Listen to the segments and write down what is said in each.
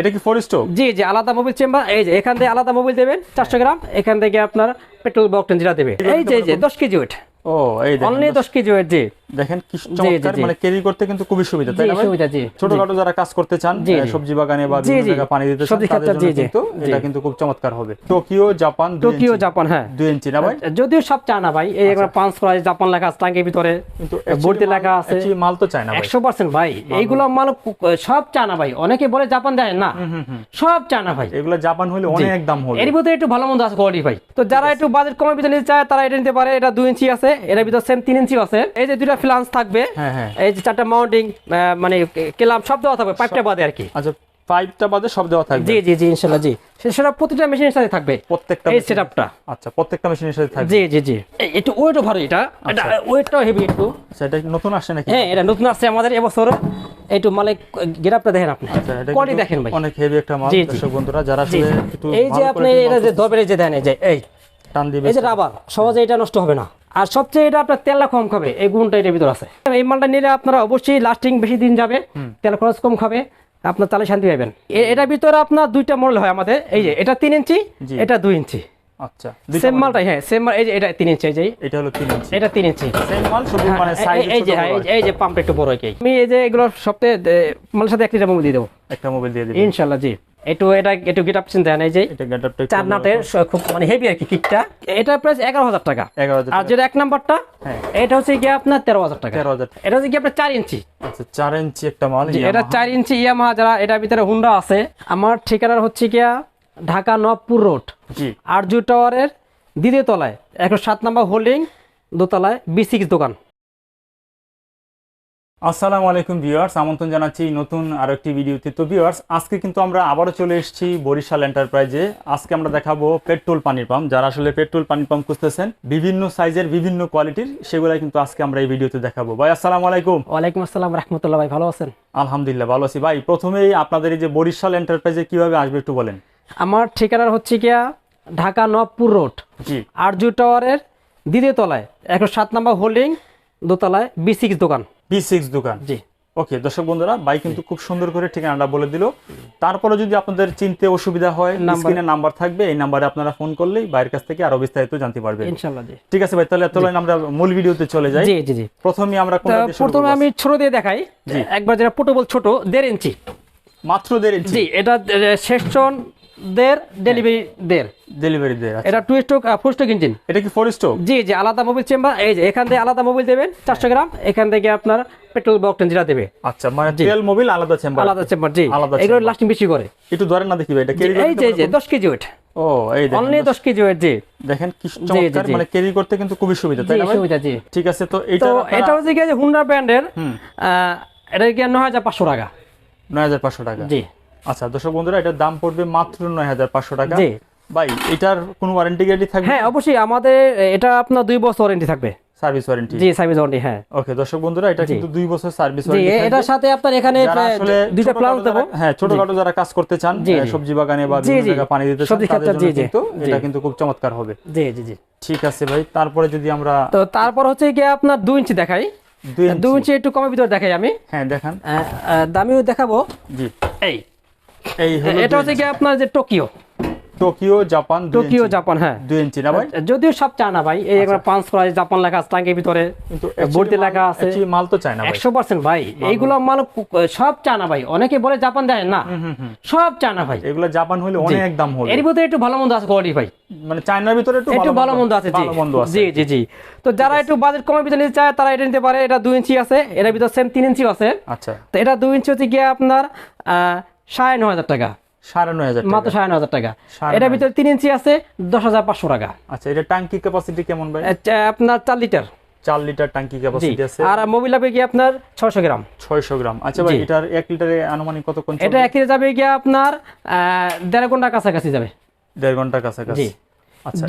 এটা কি four stroke জি জি আলাদা মোবিল চেম্বার এই যে এখান থেকে আলাদা মোবিল দেবেন চারশো গ্রাম এখান থেকে আপনার পেট্রোল বক্টেন যেটা দেবে। এই যে এই যে দশ কেজি ওয়েট ও এই দেখেন অনলি দশ কেজি ওয়েট জি। দেখেন কি চমৎকার মানে ক্যারি করতে কিন্তু খুবই সুবিধা তাই না সুবিধা জি ছোটখাটো যারা কাজ করতে চান। সবজি বাগানে বা বিভিন্ন জি। জায়গায় পানি দিতে চান তাদের জন্য কিন্তু এটা কিন্তু খুব চমৎকার হবে। টোকিও জাপান টোকিও জাপান হ্যাঁ। দুই ইঞ্চি না ভাই? যদিও সব চা না ভাই এই একবার পাঁচ জাপান লেখা আছে টাঙ্কির ভিতরে কিন্তু ভর্তি লেখা আছে। মাল তো চায় না ভাই। একশো পার্সেন্ট ভাই এইগুলো মাল সব চা না ভাই অনেকে বলে জাপান দেয় না। সব চা না ভাই। এগুলো জাপান হলে অনেক দাম হবে। এর ভিতরে একটু ভালো মন্দ আছে কোয়ালিটি ভাই। তো যারা একটু বাজেট কমের ভিতরে নিতে চায় তারা এটা নিতে পারে এটা দুই ইঞ্চি আছে। এর ভিতরে সেম তিন ইঞ্চি আছে। এই যে দুইটা ফ্লান্স থাকবে হ্যাঁ হ্যাঁ। এই যে চারটা মাউন্টিং মানে কেলাম সব দেওয়া থাকবে পাইপটা বাদে আর কি। আচ্ছা পাইপটা বাদে সব দেওয়া থাকবে? জি জি জি ইনশাল্লাহ জি। সেটা প্রতিটা মেশিনের সাথে থাকবে। প্রত্যেকটা এই সেটআপটা আচ্ছা প্রত্যেকটা মেশিনের সাথে থাকবে? জি জি জি। একটু ওয়েটও ভালো এটা। এটা ওয়েটটাও হেভি একটু। সেটা নতুন আসছে নাকি? হ্যাঁ এটা নতুন আসছে আমাদের এবছর। একটু মানে গেরাপটা দেখেন আপনি। আচ্ছা, কোয়ালিটি দেখেন ভাই। অনেক হেভি একটা মাল। দর্শক বন্ধুরা যারা আসলে একটু এই যে আপনি এটা যে দবের যে দেন এই যে এই। টান দিবে এই যে রাবার সহজে এটা নষ্ট হবে না। আর সবচেয়ে এটা আপনার তেল কম খাবে এই গুণটা এটার ভিতর আছে। এই মালটা নিলে আপনারা অবশ্যই লাস্টিং বেশি দিন যাবে তেল খরচ কম খাবে আপনার তাহলে শান্তি পাবেন। এটার ভিতরে আপনার দুইটা মডেল হয় আমাদের এই যে এটা তিন ইঞ্চি এটা দুই ইঞ্চি। আচ্ছা সেম মালটাই হ্যাঁ সেম মাল এই যে এটা তিন ইঞ্চি এই যে। এটা হলো তিন ইঞ্চি। এটা তিন ইঞ্চি। সেম মাল শুধু মানে হ্যাঁ, সাইজ এই- এই যে হ্যাঁ, এই যে- এই পাম্প একটু বড় কি আমি এই যে এগুলো সপ্তাহে মালের সাথে দিয়ে দেবো। একটা মোবাইল দিয়ে দিবেন ইনশাল্লাহ জি। একটু এটা একটু গেট দেন এই যে চার নাটের খুব মানে হেভি আর কি কিটটা। এটা প্রাইস এগারো হাজার টাকা। 11000 আর যেটা এক নাম্বারটা হ্যাঁ। এটা হচ্ছে গিয়ে আপনার তেরো হাজার টাকা। 13000 এটা হচ্ছে কি আপনার চার ইঞ্চি। আচ্ছা 4 ইঞ্চি একটা মাল এটা চার ইঞ্চি ইয়ামাহা যারা এটার ভিতরে হুন্ডা আছে। আমার ঠিকানা হচ্ছে গিয়া ঢাকা নবপুর রোড। জি। আরজু টাওয়ারের দ্বিতীয় তলায় একশো সাত নাম্বার হোল্ডিং দোতলায় বি সিক্স দোকান। আসসালামু আলাইকুম ভিউয়ার্স আমন্ত্রণ জানাচ্ছি নতুন আরও একটি ভিডিওতে। তো ভিউয়ার্স আজকে কিন্তু আমরা আবারও চলে এসেছি বরিশাল এন্টারপ্রাইজে আজকে আমরা দেখাবো পেট্রোল পানির পাম্প যারা আসলে পেট্রোল পানির পাম্প খুঁজতেছেন বিভিন্ন সাইজের বিভিন্ন কোয়ালিটির সেগুলাই কিন্তু আজকে আমরা এই ভিডিওতে দেখাবো। ভাই আসসালামু আলাইকুম। ওয়ালাইকুম আসসালাম রহমতুল্লাহ ভাই ভালো আছেন? আলহামদুলিল্লাহ ভালো আছি। ভাই প্রথমেই আপনাদের এই যে বরিশাল এন্টারপ্রাইজে কীভাবে আসবে একটু বলেন। আমার ঠিকানা হচ্ছে গিয়া ঢাকা নবপুর রোড জি। আরজু টাওয়ারের দ্বিতীয় তলায় একশো সাত নম্বর হোল্ডিং দোতলায় বি সিক্স দোকান। বি সিক্স দোকান। জি। ওকে দর্শক বন্ধুরা ভাই কিন্তু খুব সুন্দর করে ঠিকানাটা বলে দিল। তারপরে যদি আপনাদের চিনতে অসুবিধা হয় স্ক্রিনে নাম্বার থাকবে এই নাম্বারে আপনারা ফোন করলেই ভাইয়ের কাছ থেকে আরও বিস্তারিত জানতে পারবেন। জি। ঠিক আছে ভাই তাহলে লাইন আমরা মূল ভিডিওতে চলে যাই। জি জি জি। প্রথমে আমরা প্রথমে আমি ছোট দিয়ে দেখাই। একবার যেটা পোর্টেবল ছোট দেড় ইঞ্চি। মাত্র দেড় ইঞ্চি। জি এটা সেকশন দেড় ডেলিভারি দেড়। ডেলিভারি দেয়। এটা two stroke full stroke engine এটা কি ফোর স্টোক জি জি আলাদা মোবিল চেম্বার এই যে এখান থেকে আলাদা মোবিল দেবেন চারশো গ্রাম এখান থেকে আপনার পেট্রোল বকটেন যেটা দেবে। আচ্ছা মানে তেল মোবিল আলাদা চেম্বার আলাদা চেম্বার জি। আলাদা এগুলো লাস্টিং বেশি করে। একটু ধরেন না দেখি এটা জি, এই যে এই যে পারব? দশ কেজি ওয়েট। ও এই দেখেন অনলি দশ কেজি ওয়েট জি। দেখেন কি চমৎকার মানে ক্যারি করতে কিন্তু খুবই সুবিধা তাই জি না সুবিধা জি। ঠিক আছে তো এটা তো এটা হচ্ছে কি হুন্ডা ব্র্যান্ডের। এটা কি নয় হাজার পাঁচশো টাকা। নয় হাজার পাঁচশো টাকা। জি। আচ্ছা দর্শক বন্ধুরা এটার দাম পড়বে মাত্র নয় হাজার পাঁচশো টাকা। জি। ভাই এটার কোনো ওয়ারেন্টি গ্যারান্টি থাকবে? হ্যাঁ অবশ্যই আমাদের এটা আপনার দুই বছর ওয়ারেন্টি থাকবে। সার্ভিস ওয়ারেন্টি জি সার্ভিস ওয়ারেন্টি হ্যাঁ। ওকে দর্শক বন্ধুরা এটা কিন্তু দুই বছর সার্ভিস ওয়ারেন্টি এটার সাথে আপনার এখানে যারা আহ, আসলে দুইটা প্লাস ছোটখাটো হ্যাঁ ছোটখাটো যারা কাজ করতে চান জি, আহ, জি। সবজি বাগানে বা বিভিন্ন জি। পানি দিতে চান তাদের জন্য জি, জি। কিন্তু এটা কিন্তু খুব চমৎকার হবে। জি জি জি। ঠিক আছে ভাই তারপরে যদি আমরা তো তারপর হচ্ছে কি আপনার দুই ইঞ্চি দেখাই। দুই ইঞ্চি। একটু কমের ভিতরে দেখাই আমি। হ্যাঁ দেখান। দামিও দেখাবো। জি। এই এই হলো এটা হচ্ছে কি আপনার যে Tokyo. Tokyo Japan Tokyo Japan হ্যাঁ। দুই ইঞ্চি না ভাই? যদিও সব চা ভাই এই একবার পাঁচ করা জাপান লেখা আছে টাঙ্কির ভিতরে কিন্তু ভর্তি লেখা আছে। মাল তো চায় ভাই। একশো পার্সেন্ট ভাই এইগুলো মাল সব চা ভাই অনেকে বলে জাপান দেয় না। সব চা ভাই। এগুলো জাপান হলে অনেক দাম হবে। এর ভিতরে একটু ভালো মন্দ আছে কোয়ালিটি ভাই। মানে চায়নার ভিতরে একটু একটু ভালো মন্দ আছে। জি। জি জি তো যারা একটু বাজেট কমের ভিতরে নিতে চায় তারা এটা নিতে পারে এটা দুই ইঞ্চি আছে এটার ভিতরে সেম তিন ইঞ্চি আছে। আচ্ছা। তো এটা দুই ইঞ্চি হচ্ছে গিয়ে আপনার আহ, সাড়ে নয় হাজার টাকা। সাড়ে নয় হাজার মাত্র সাড়ে নয় হাজার টাকা। এটার ভিতরে তিন ইঞ্চি আছে দশ হাজার পাঁচশো টাকা। আচ্ছা এটা ট্যাঙ্কি ক্যাপাসিটি কেমন ভাই? আপনার চার লিটার। চার লিটার ট্যাঙ্কি ক্যাপাসিটি আছে। আর মোবিল গিয়ে আপনার ছয়শো গ্রাম। ছয়শো গ্রাম। আচ্ছা ভাই এটার এক লিটারে আনুমানিক কতক্ষণ এটা এক যাবে গিয়ে আপনার দেড় ঘণ্টার কাছাকাছি যাবে। দেড় ঘণ্টার কাছাকাছি।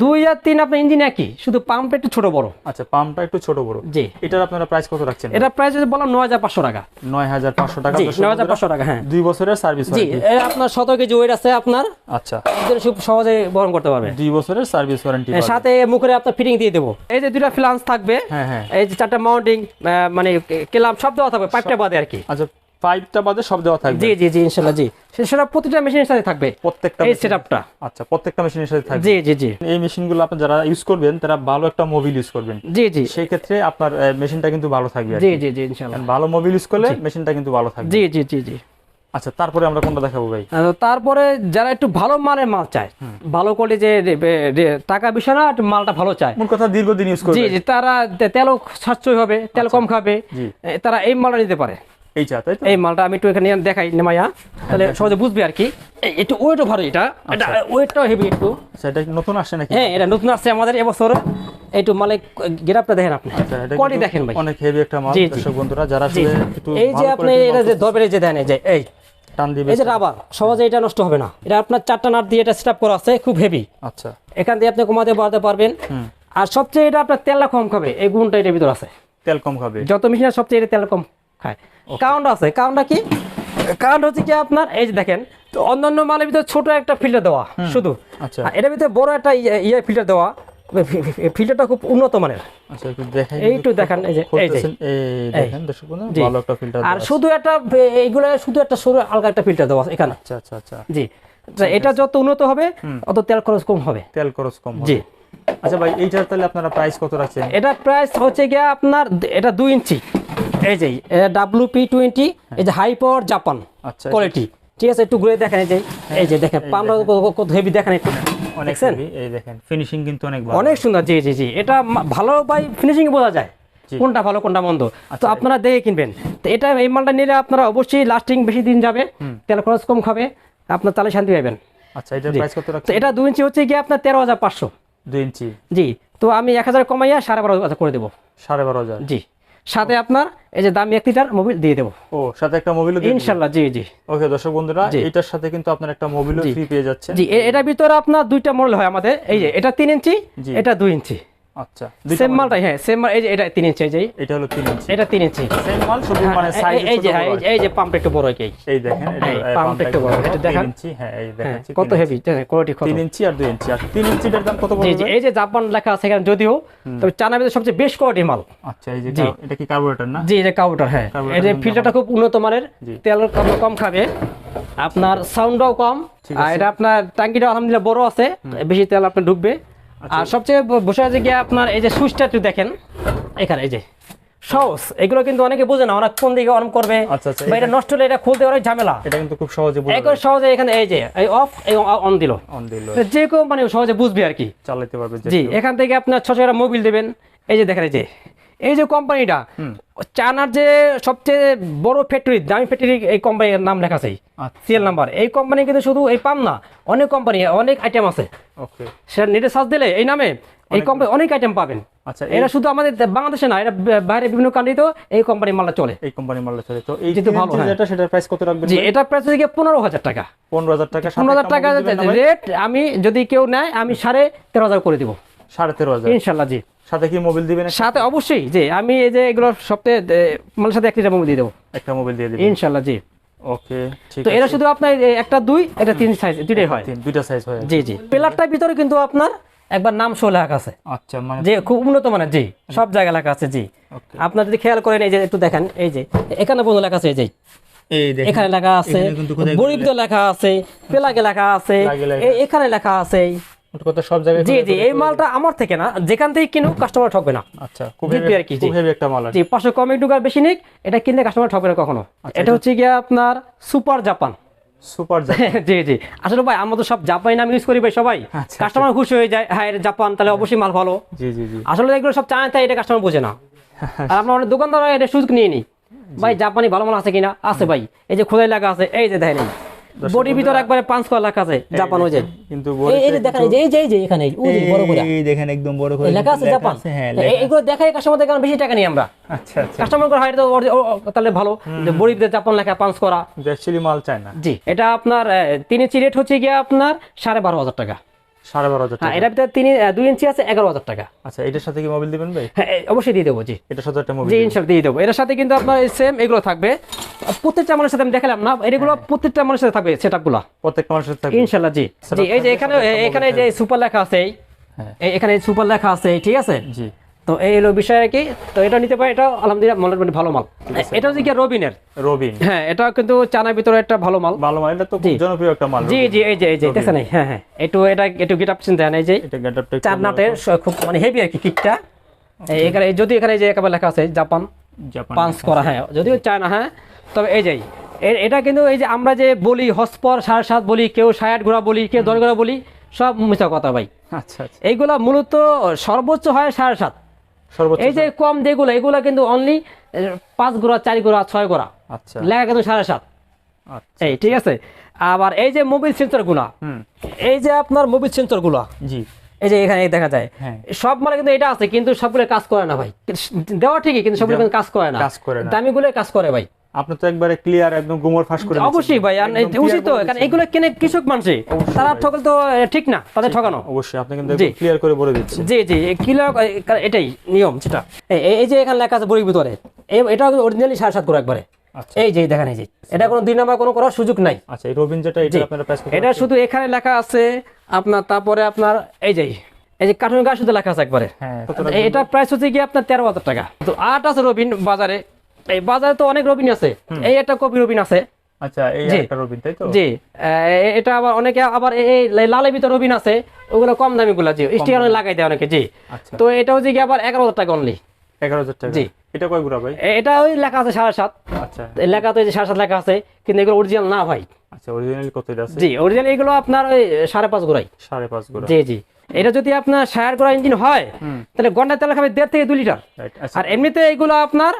দুই আর তিন আপনার ইঞ্জিন একই শুধু পাম্প একটু ছোট বড়। আচ্ছা পাম্পটা একটু ছোট বড়। জি। এটার আপনারা প্রাইস কত রাখছেন? এটা প্রাইস যদি বললাম নয় হাজার পাঁচশো টাকা। নয় হাজার পাঁচশো টাকা জি নয় হাজার পাঁচশো টাকা হ্যাঁ। দুই বছরের সার্ভিস জি আপনার সতেরো কেজি ওয়েট আছে আপনার। আচ্ছা। খুব সহজে বহন করতে পারবে। দুই বছরের সার্ভিস ওয়ারেন্টি এর সাথে মুখে আপনার ফিটিং দিয়ে দেবো। এই যে দুইটা ফ্লান্স থাকবে হ্যাঁ হ্যাঁ। এই যে চারটা মাউন্টিং মানে কেলাম সব দেওয়া থাকবে পাইপটা বাদে আর কি। আচ্ছা ফাইভটা বাদে সব দেওয়া থাকবে। জি জি জি ইনশাল্লাহ জি। সেটা প্রতিটা মেশিনের সাথে থাকবে। প্রত্যেকটা এই সেটআপটা আচ্ছা প্রত্যেকটা মেশিনের সাথে থাকবে। জি জি জি। এই মেশিনগুলো আপনি যারা ইউজ করবেন তারা ভালো একটা মোবিল ইউজ করবেন। জি জি। সেই ক্ষেত্রে আপনার মেশিনটা কিন্তু ভালো থাকবে জি জি জি ইনশাল্লাহ। কারণ ভালো মোবিল ইউজ করলে মেশিনটা কিন্তু ভালো থাকবে। জি জি জি জি। আচ্ছা তারপরে আমরা কোনটা দেখাবো ভাই? তারপরে যারা একটু ভালো মানের মাল চায় ভালো কোয়ালিটি যে টাকা বিষয় না মালটা ভালো চায়। মূল কথা দীর্ঘদিন ইউজ জি করবে। জি তারা তে- তেলও সাশ্রয় হবে তেল কম খাবে তারা এই মালটা নিতে পারে। এই চা তাই তো? এই মালটা আমি একটু এখানে দেখাই নেমাইয়া তাহলে সহজে বুঝবে আর কি। একটু ওয়েটও এটা। এটা ওয়েটটাও হেভি একটু। সেটা নতুন আসছে নাকি? হ্যাঁ এটা নতুন আসছে আমাদের এবছর। একটু মালে গেরাপটা দেখেন আপনি। আচ্ছা, কোয়ালিটি দেখেন ভাই। অনেক হেভি একটা মাল। দর্শক বন্ধুরা যারা এই যে আপনি এটা যে যে দেন এই যে এই। টান দিবে এই যে রাবার সহজে এটা নষ্ট হবে না। এটা আপনার চারটা নাট দিয়ে এটা সেট করা আছে খুব হেভি আচ্ছা। এখান দিয়ে আপনি কমাতে বাড়াতে পারবেন। আর সবচেয়ে এটা আপনার তেলটা কম খাবে এই গুণটা এটার ভিতর আছে। তেল কম খাবে। যত মেশিন সবচেয়ে এটা তেল কম খায় কারণটা আছে। কারণটা কি? কারণটা হচ্ছে কি আপনার এই যে দেখেন তো অন্যান্য মালের ভিতরে ছোট একটা ফিল্টার দেওয়া শুধু। আচ্ছা। এটার ভিতরে বড় একটা ইয়ে ইয়ে ফিল্টার দেওয়া ফিল্টারটা খুব উন্নত মানের। আচ্ছা একটু দেখাই দেখান, এই যে- এই যে। খুলতেছেন, এই দেখেন দর্শক ভালো একটা ফিল্টার আর শুধু একটা এইগুলো শুধু একটা সরু আলগা একটা ফিল্টার দেওয়া আছে এখানে। আচ্ছা আচ্ছা আচ্ছা। জি। এটা যত উন্নত হবে অত তেল খরচ কম হবে। তেল খরচ কম হবে। জি আচ্ছা ভাই এইটার তাহলে আপনারা প্রাইস কত রাখছেন? এটা প্রাইস হচ্ছে গিয়ে আপনার এটা দুই ইঞ্চি। এই যে ডাব্লিউ পি টোয়েন্টি এই যে হাই পাওয়ার জাপান আচ্ছা কোয়ালিটি ঠিক আছে একটু ঘুরে দেখেন এই যে এই যে দেখেন পামরা কত হেভি দেখেন একটু। অনেক এই দেখেন ফিনিশিং কিন্তু অনেক ভালো। অনেক সুন্দর জি জি জি। এটা ভালো বাই ফিনিশিং বোঝা যায় কোনটা ভালো কোনটা মন্দ। তো আচ্ছা। আপনারা দেখে কিনবেন। তো এটা এই মালটা নিলে আপনারা অবশ্যই লাস্টিং বেশি দিন যাবে তেল খরচ কম খাবে আপনার তাহলে শান্তি পাবেন আচ্ছা এটার জি। প্রাইস কত রাখছেন? এটা দুই ইঞ্চি হচ্ছে গিয়ে আপনার তেরো হাজার পাঁচশো। দুই ইঞ্চি। জি তো আমি এক হাজার কমাইয়া সাড়ে বারো হাজার করে দেবো। সাড়ে বারো হাজার। জি সাথে আপনার এই যে দামি এক লিটার মোবিল দিয়ে দেবো। ও সাথে একটা মোবিল ইনশাল্লাহ জি জি। ওকে দর্শক বন্ধুরা এটার সাথে কিন্তু আপনার একটা মোবিল ফ্রি পেয়ে যাচ্ছে জি এটার ভিতরে আপনার দুইটা মডেল হয় আমাদের। এই যে এটা তিন ইঞ্চি এটা দুই ইঞ্চি। আচ্ছা সেম মালটাই হ্যাঁ সেম মাল এই যে এটা তিন ইঞ্চি এই এটা হলো তিন ইঞ্চি এটা তিন ইঞ্চি সেম মাল শুধু মানে হ্যাঁ, সাইজ এই- এই যে হ্যাঁ এই যে- এই একটু বড় কি এই দেখেন এটা এই, এই পাম্পটা পাম্পটা একটু বড়, এটা দেখান। তিন ইঞ্চি হ্যাঁ এই হ্যাঁ দেখাচ্ছি কত হেভি কোয়ালিটি কত? তিন ইঞ্চি আর দুই ইঞ্চি আর তিন ইঞ্চিটার দাম কত পড়বে জি এই যে জাপান লেখা আছে এখানে যদিও তবে চায়না ভিতরে সবচেয়ে বেস্ট কোয়ালিটি মাল। আচ্ছা এই যে এটা কি কার্বোরেটর না? জি এটা কাউটার হ্যাঁ। এই যে ফিল্টারটা খুব উন্নত মানের তেল কম খাবে আপনার সাউন্ডটাও কম আর এটা আপনার ট্যাঙ্কিটা আলহামদুলিল্লাহ বড় আছে বেশি তেল আপনার ঢুকবে। আর সবচেয়ে বসে আছে গিয়ে আপনার এই যে সুইচটা একটু দেখেন। এখানে এই যে। সহজ। এগুলো কিন্তু অনেকে বোঝে না ওরা কোন দিকে অন করবে। আচ্ছা, আচ্ছা, বা এটা নষ্ট হলে এটা খুলতে অনেক ঝামেলা। এটা কিন্তু খুব সহজে একবার সহজে এখানে এই যে এই অফ এই অন দিল। অন দিল। যে কোম্পানি মানে সহজে বুঝবে আর কি। চালাতে পারবে জি এখান থেকে আপনার ছশো মোবিল দেবেন। এই যে দেখেন এই যে। এই যে কোম্পানিটা চায়নার যে সবচেয়ে বড় ফ্যাক্টরি দামি ফ্যাক্টরি এই কোম্পানির নাম লেখা আছে। আচ্ছা। সিএল নাম্বার এই কোম্পানি কিন্তু শুধু এই পাম না অনেক কোম্পানি অনেক আইটেম আছে। ওকে সেটা নেটে সার্চ দিলে এই নামে এই কোম্পানি অনেক আইটেম পাবেন। আচ্ছা এটা শুধু আমাদের বাংলাদেশে না এটা বাইরে বিভিন্ন কান্ট্রিতেও এই কোম্পানির মালটা চলে। এই কোম্পানি মালটা চলে। তো এই যেহেতু ভালো, ইঞ্চি হ্যাঁ। যেটা সেটার প্রাইস কত রাখবেন জি এটা প্রাইস হচ্ছে পনেরো হাজার টাকা। পনেরো হাজার টাকা পনেরো হাজার টাকা রেট আমি যদি কেউ নেয় আমি সাড়ে তেরো হাজার করে দিব। সাড়ে তেরো হাজার। ইনশাল্লাহ জি। সাথে কি মোবিল দিবেন সাথে অবশ্যই যে আমি এই যে এগুলো সপ্তাহে মানে সাথে এক লিটার মোবাইল দিয়ে দেবো। একটা মোবিল দিয়ে দিবেন? ইনশাল্লাহ জি। ওকে ঠিক তো এরা শুধু আপনার একটা দুই এটা তিন সাইজ দুইটাই হয়। তিন দুইটা সাইজ হয়। জি জি। পিলারটার ভিতরে কিন্তু আপনার একবার নাম শো লেখা আছে। আচ্ছা মানে যে খুব উন্নত মানের জি সব জায়গায় লেখা আছে জি। আপনার যদি খেয়াল করেন এই যে একটু দেখেন এই যে এখানে বন্ধু লেখা আছে এই যে। এখানে লেখা আছে গরিব লেখা আছে লেখা আছে পেলাগে লেখা এ- এখানে লেখা আছে কথা সব জায়গায় জি জি এই মালটা আমার থেকে না যেখান থেকে কিনো কাস্টমার ঠকবে না। আচ্ছা খুব হেভি আর কি, খুব হেভি একটা মাল আর জি পাঁচশো কমে টুকার বেশি নিক এটা কিনলে কাস্টমার ঠকবে না কখনো। আচ্ছা, এটা হচ্ছে গিয়ে আপনার সুপার জাপান সুপার জি জি। আসলে ভাই আমরা তো সব জাপানি নাম ইউজ করি ভাই সবাই। আচ্ছা, কাস্টমার খুশি হয়ে যায় হ্যাঁ এটা জাপান তাহলে অবশ্যই মাল ভালো। জি জি জি। আসলে এগুলো সব চায় তাই এটা কাস্টমার বোঝে না। আর অনেক এটা সুযোগ নিয়ে নি ভাই জাপানি ভালো মাল আছে কিনা? আছে ভাই। এই যে খোদাই লাগা আছে এই যে দেখেন। এই বডির ভিতরে একবারে পাঁচ কয় লেখা আছে জাপান ওই যে। কিন্তু এই- দেখেন এই যে এই যে এখানে যে বড় করে। এই দেখেন একদম বড় করে লেখা আছে জাপান? হ্যাঁ এগুলো দেখাই কাস্টমার থেকে বেশি টাকা নিই আমরা। আচ্ছা আচ্ছা। কাস্টমার করে হয় তো তাহলে ভালো। যে বডির ভিতরে জাপান লেখা পাঁচ করা অ্যাকচুয়ালি মাল চায় না। জি এটা আপনার তিন ইঞ্চি রেট হচ্ছে গিয়ে আপনার সাড়ে বারো হাজার টাকা। সাড়ে বারো হাজার হ্যাঁ টাকা। এটার ভিতরে তিন দুই ইঞ্চি আছে এগারো হাজার টাকা। আচ্ছা এটার সাথে কি মোবিল দিবেন ভাই? হ্যাঁ অবশ্যই দিয়ে দেবো জি। এটার সাথে একটা মোবিল জি ইনশাল্লাহ দিয়ে দেবো। এর সাথে কিন্তু আপনার সেম এগুলো থাকবে। প্রত্যেকটা মানুষের সাথে আমি দেখালাম না এগুলো প্রত্যেকটা মানুষের সাথে থাকবে প্রত্যেকটা মানুষের ইনশাল্লাহ জি। জি এই যে এখানে এখানে যে সুপার লেখা আছে এই, হ্যাঁ। এখানে সুপার লেখা আছে ঠিক আছে? জি। তো এই হলো বিষয় আর কি। তো এটা নিতে পারে এটা আলহামদুলিল্লাহ মোটামুটি ভালো মাল। এটা হচ্ছে কি রবিনের রবিন হ্যাঁ এটা কিন্তু চানার ভিতরে একটা ভালো মাল। ভালো মাল এটা তো খুব জনপ্রিয় একটা মাল জি জি এই যে এই যে দেখছেন? হ্যাঁ হ্যাঁ। একটু এটা একটু গেট আপ চিন্তা এই যে। এটা গেটআপটা চার নাটের খুব মানে হেভি আর কি কিকটা এখানে যদি এখানে যে একেবারে লেখা আছে জাপান জাপান পাঞ্চ করা হ্যাঁ। যদিও চায় না হ্যাঁ। তবে এই যে এ- এটা কিন্তু এই যে আমরা যে বলি হসপর সাড়ে সাত বলি কেউ সায়াট ঘোড়া বলি কেউ দশ ঘোড়া বলি সব মিথ্যা কথা ভাই। আচ্ছা আচ্ছা। এইগুলা মূলত সর্বোচ্চ হয় সাড়ে সাত। এই যে কম যেগুলো এগুলো কিন্তু অনলি পাঁচ গোড়া চার গোড়া ছয় গোড়া আচ্ছা। লেখা কিন্তু সাড়ে সাত। আচ্ছা এই ঠিক আছে? আবার এই যে মোবিল সেন্সরগুলা গুলা এই যে আপনার মোবিল সেন্সরগুলা জি। এই যে এখানে দেখা যায় হ্যাঁ। সব মানে কিন্তু এটা আছে কিন্তু সবগুলো কাজ করে না ভাই। দেওয়া ঠিকই কিন্তু সবগুলো কিন্তু কাজ করে না। কাজ করে না। দামিগুলো কাজ করে ভাই। আপনি তো একবারে ক্লিয়ার একদম গুমর ফাঁস করে অবশ্যই ভাই উচিত তো কারণ এগুলো কেনে কৃষক তারা ঠকল তো ঠিক না তাদের ঠকানো। অবশ্যই আপনি কিন্তু ক্লিয়ার করে বলে দিচ্ছেন। জি জি এ কিলো এ, এটাই নিয়ম যেটা এই- যে এখানে লেখা আছে বড়ির ভিতরে এটা অরিজিনালি সাড়ে সাত করে একবারে। আচ্ছা। এই যে দেখেন এই যে এটা কোনো দুই নাম্বার কোনো করার সুযোগ নাই। আচ্ছা এই রবিন যেটা এটা আপনারা এটা শুধু এখানে লেখা আছে আপনার তারপরে আপনার এই যে এই যে কার্টুন গাছ শুধু লেখা আছে একবারে। হ্যাঁ এটা প্রাইস হচ্ছে কি আপনার তেরো হাজার টাকা। তো আট আছে রবিন বাজারে এই বাজারে তো অনেক রবিন আছে। এই একটা কপি রবিন আছে। আচ্ছা এই একটা রবিন তাই তো? জি। এটা আবার অনেকে আবার এই এই লালের ভিতর রবিন আছে ওগুলো কম দামি গুলা জি স্টিকার লাগাই দেয় অনেকে জি। আচ্ছা। তো এটা হচ্ছে কি আবার এগারো হাজার টাকা অনলি এগারো হাজার টাকা। জি। এটা কয় গুড়া ভাই? এটা ওই লেখা আছে সাড়ে সাত। আচ্ছা। এই লেখা তো এই সাড়ে সাত লেখা আছে কিন্তু এগুলো অরিজিনাল না ভাই। আচ্ছা অরিজিনাল কত আছে? জি অরিজিনাল এগুলো আপনার ওই সাড়ে পাঁচ গোড়াই। সাড়ে পাঁচ গুড়া। জি জি। এটা যদি আপনার সায়ার গোড়া ইঞ্জিন হয় তাহলে ঘন্টায় তেল খাবে দেড় থেকে দুই লিটার। আচ্ছা। আর এমনিতে এগুলো আপনার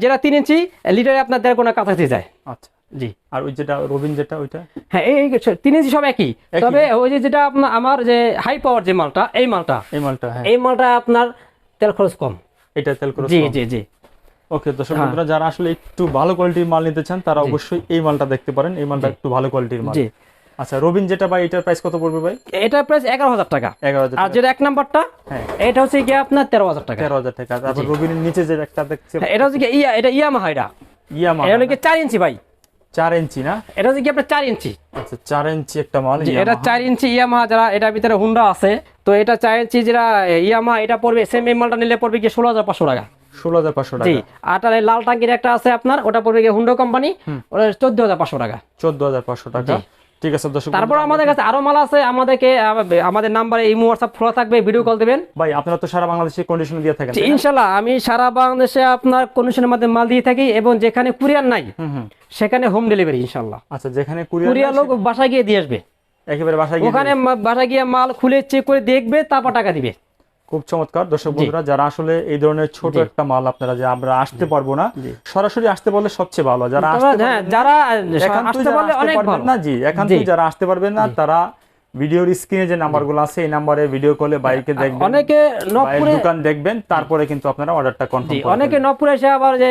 যেটা তিন ইঞ্চি লিটারে আপনার দেড় গোনা কাছাকাছি যায়। আচ্ছা। জি। আর ওই যেটা রবিন যেটা ওইটা? হ্যাঁ এই তিন ইঞ্চি সব একই। তবে ওই যে যেটা আপনার আমার যে হাই পাওয়ার যে মালটা এই মালটা এই মালটা হ্যাঁ। এই মালটা আপনার তেল খরচ কম। এটা তেল করে জি জি জি। ওকে দর্শক হ্যাঁ। বন্ধুরা যারা আসলে একটু ভালো কোয়ালিটির মাল নিতে চান তারা অবশ্যই এই মালটা দেখতে পারেন। এই মালটা একটু ভালো কোয়ালিটির মাল। আচ্ছা রবিন যেটা ভাই এটার প্রাইস কত পড়বে ভাই? এটা প্রাইস এগারো হাজার টাকা। এগারো হাজার আর যেটা এক নাম্বারটা হ্যাঁ। এটা হচ্ছে গিয়ে আপনার তেরো হাজার টাকা। তেরো হাজার টাকা। তারপর রবিনের নিচে যে একটা দেখছে হ্যাঁ, এটা হচ্ছে ইয়া এটা ইয়ামাহা এটা। ইয়ামা এটা গিয়ে চার ইঞ্চি ভাই। চার ইঞ্চি না? এটা হচ্ছে কি আপনার চার ইঞ্চি। আচ্ছা চার ইঞ্চি একটা মাল এটা। চার ইঞ্চি ইয়ামাহা যারা এটার ভিতরে হুন্ডা আছে। তো এটা চার ইঞ্চি যেটা ইয়ামাহা এটা পড়বে সেম এই মালটা নিলে পড়বে গিয়ে ষোলো হাজার পাঁচশো টাকা। ষোলো হাজার পাঁচশো টাকা। আর তার লাল টাঙ্কির একটা আছে আপনার ওটা পড়বে গিয়ে হুন্ডা কোম্পানি ওটা চোদ্দ হাজার পাঁচশো টাকা। চোদ্দ হাজার পাঁচশো টাকা। ঠিক আছে দর্শক তারপর আমাদের কাছে আরও মাল আছে আমাদেরকে আমাদের নাম্বারে এই হোয়াটসঅ্যাপ খোলা থাকবে ভিডিও কল দিবেন। ভাই আপনারা তো সারা বাংলাদেশে কন্ডিশন দিয়ে থাকেন ইনশাআল্লাহ আমি সারা বাংলাদেশে আপনার কন্ডিশনের মধ্যে মাল দিয়ে থাকি এবং যেখানে কুরিয়ার নাই সেখানে হোম ডেলিভারি ইনশাআল্লাহ। আচ্ছা যেখানে কুরিয়ার কুরিয়ার লোক বাসায় গিয়ে দিয়ে আসবে। একেবারে বাসায় গিয়ে ওখানে বাসা বাসায় গিয়ে মাল খুলে চেক করে দেখবে তারপর টাকা দিবে। খুব চমৎকার। দর্শক বন্ধুরা যারা আসলে এই ধরনের ছোট একটা মাল আপনারা যে আমরা আসতে পারব না সরাসরি আসতে পারলে সবচেয়ে ভালো। যারা আসতে হ্যাঁ না, যারা একান্তই আসতে যারা পারলে আসতে অনেক ভালো। না জি একান্তই জি। যারা আসতে পারবেন না তারা ভিডিওর স্ক্রিনে যে নাম্বারগুলো আছে এই নাম্বারে ভিডিও কলে বাইকে দেখবেন অনেকে নবপুরে দোকান দেখবেন তারপরে কিন্তু আপনারা অর্ডারটা কনফার্ম অনেকে নবপুরে এসে আবার যে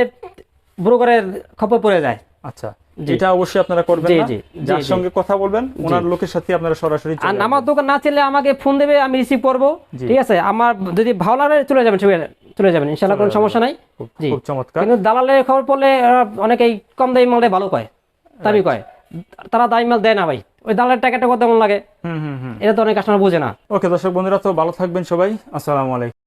ব্রোকারের খপর পড়ে যায়। আচ্ছা। এটা অবশ্যই আপনারা করবেন না। যার সঙ্গে কথা বলবেন ওনার লোকের সাথে আপনারা সরাসরি আর আমার দোকান না চলে আমাকে ফোন দেবে আমি রিসিভ করব। ঠিক আছে? আমার যদি ভালো লাগে চলে যাবেন চলে- চলে যাবেন ইনশাল্লাহ কোনো সমস্যা নাই। জি। খুব চমৎকার। কিন্তু দালালের খবর পড়লে অনেকেই কম দামি মালটাই ভালো কয় দামি কয়। তারা দামি মাল দেয় না ভাই। ওই দালালের টাকাটা কত মন লাগে? হুম হুম হুম। এটা তো অনেক কাস্টমার বুঝে না। ওকে দর্শক বন্ধুরা তো ভালো থাকবেন সবাই। আসসালামু আলাইকুম।